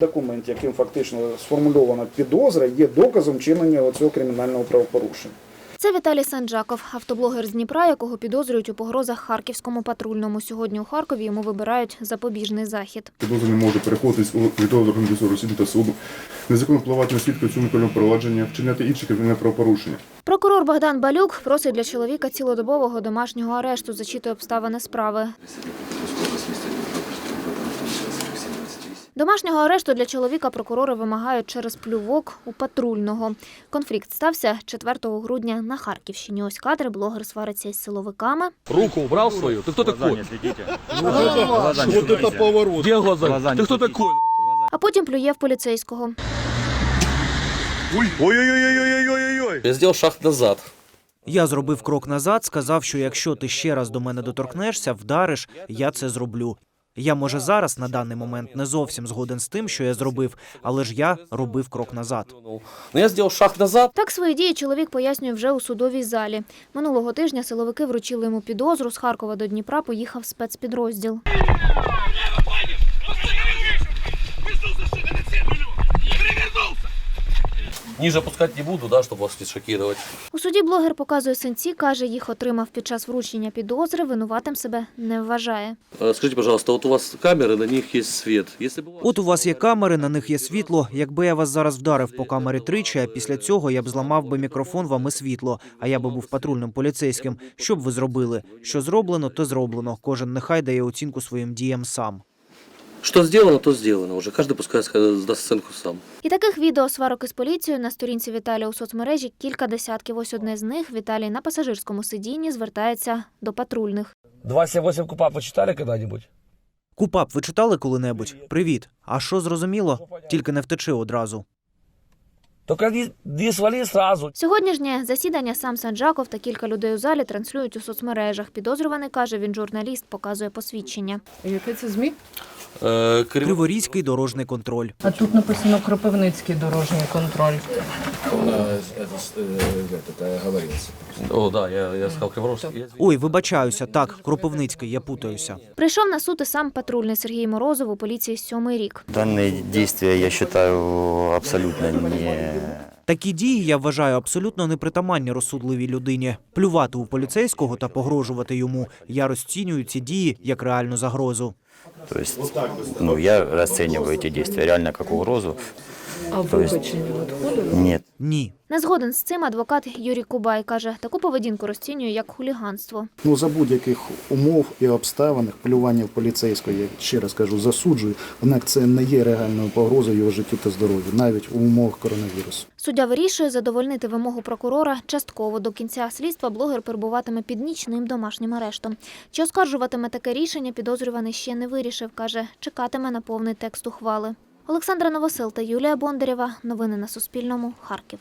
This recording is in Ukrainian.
Документ, яким фактично сформульована підозра, є доказом вчинення цього кримінального правопорушення. Це Віталій Санджаков, автоблогер з Дніпра, якого підозрюють у погрозах харківському патрульному. Сьогодні у Харкові йому вибирають запобіжний захід. Підозрюваний може переходитись у відповідно до організації та суду, незаконно впливати на свідка у цьому провадження, вчиняти інші кримінальні правопорушення. Прокурор Богдан Балюк просить для чоловіка цілодобового домашнього арешту, зачитує обставини справи. Домашнього арешту для чоловіка прокурори вимагають через плювок у патрульного. Конфлікт стався 4 грудня на Харківщині. Ось кадри блогер свариться із силовиками. Руку убрал свою? Ты кто такой? Вот это поворот. Где глаза? Ты кто такой? А потім плює в поліцейського. Ой-ой-ой-ой-ой-ой-ой. Я сделал шаг назад. Я зробив крок назад, сказав, що якщо ти ще раз до мене доторкнешся, вдариш, я це зроблю. Я, може, зараз на даний момент не зовсім згоден з тим, що я зробив, але ж я робив крок назад. Но я зробив шаг назад. Так свої дії чоловік пояснює вже у судовій залі. Минулого тижня силовики вручили йому підозру. З Харкова до Дніпра поїхав спецпідрозділ. Ниже опускать не буду, да, чтобы вас не шокировать. У суді блогер показує синці, каже, їх отримав під час вручення підозри. Винуватим себе не вважає. Э, Скажите, пожалуйста, вот у вас камеры, на них есть свет. Если бы у вас... От у вас є камери, на них є світло. Якби я вас зараз вдарив по камері тричі, а після цього я б зламав би мікрофон вам і світло, а я би був патрульним поліцейським. Що б ви зробили? Що зроблено, то зроблено. Кожен нехай дає оцінку своїм діям сам. Что сделано, то сделано. Уже каждый пускай ска- сдаст оценку сам. І таких відео сварок із поліцією на сторінці Віталія у соцмережі кілька десятків. Ось одне з них Віталій на пасажирському сидінні звертається до патрульних. 278 купа почитали когда-нибудь? Купап, ви читали коли-небудь? Привіт. А що зрозуміло? Тільки не втечи одразу. Только не, не свали сразу. Сьогоднішнє засідання сам Санджаков та кілька людей у залі транслюють у соцмережах. Підозрюваний каже, він журналіст, показує посвідчення. Яке це ЗМІ? Крив- Криворізький дорожний контроль. А тут написано Кропивницький дорожній контроль. О, да, я, я сказал Криворожский. Ой, вибачаюся, так, Кропивницький, я путаюся. Прийшов на суд і сам патрульний Сергій Морозов у поліції сьомий рік. Данные действия я считаю абсолютно не... Такі дії я вважаю абсолютно непритаманні розсудливій людині. Плювати у поліцейського та погрожувати йому. Я розцінюю ці дії як реальну загрозу. То есть, ну, я расцениваю эти действия реально как угрозу. А То есть- вибачення надходили? Нет, Не згоден з цим адвокат Юрій Кубай каже, таку поведінку розцінює як хуліганство. Ну за будь-яких умов і обставин полювання в поліцейського, я ще раз кажу, засуджую. Однак це не є реальною погрозою його життю та здоров'ю, навіть у умовах коронавірусу. Суддя вирішує задовольнити вимогу прокурора частково. До кінця слідства блогер перебуватиме під нічним домашнім арештом. Чи оскаржуватиме таке рішення, підозрюваний ще не вирішив. Каже, чекатиме на повний текст ухвали. Олександра Новосил та Юлія Бондарєва. Новини на Суспільному. Харків.